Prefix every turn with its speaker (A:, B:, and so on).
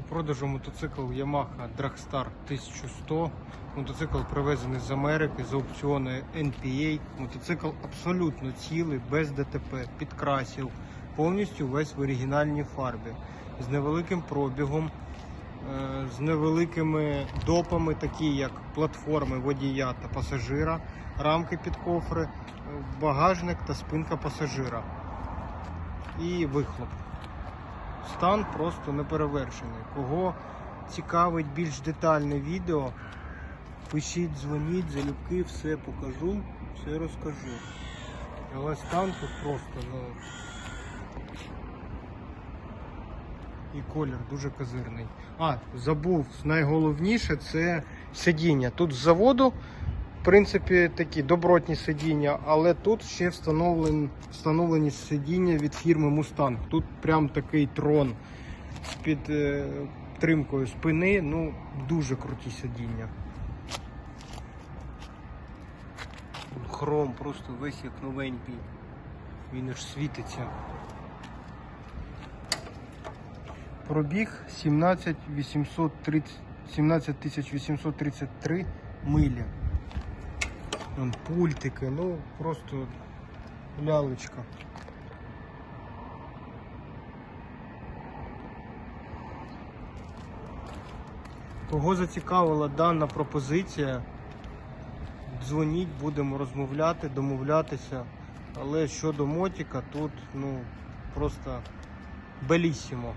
A: У продажу мотоцикл Yamaha Dragstar 1100. Мотоцикл привезений з Америки з аукціону NPA. Мотоцикл абсолютно цілий, без ДТП, підкрасів, повністю весь в оригінальній фарбі, з невеликим пробігом, е, з невеликими допами, такі як платформи водія та пасажира, рамки під кофри, е, багажник та спинка пасажира і вихлоп. Стан просто неперевершений. Кого цікавить більш детальне відео, пишіть, дзвоніть, залюбки, все покажу, все розкажу. Але стан тут просто, ну. І колір дуже козирний. А, забув, найголовніше це сидіння. Тут з заводу, в принципі, такі добротні сидіння, але тут ще встановлені, встановлені сидіння від фірми Mustang. Тут прям такий трон з е, спини. Ну, дуже круті сидіння. Хром просто весь як новенький. Він аж світиться. Пробіг 17 830, 17 833 милі. Вон пультики, ну просто лялечка. Кого зацікавила дана пропозиція, дзвоніть, будемо розмовляти, домовлятися. Але щодо мотіка, тут ну просто белісімо.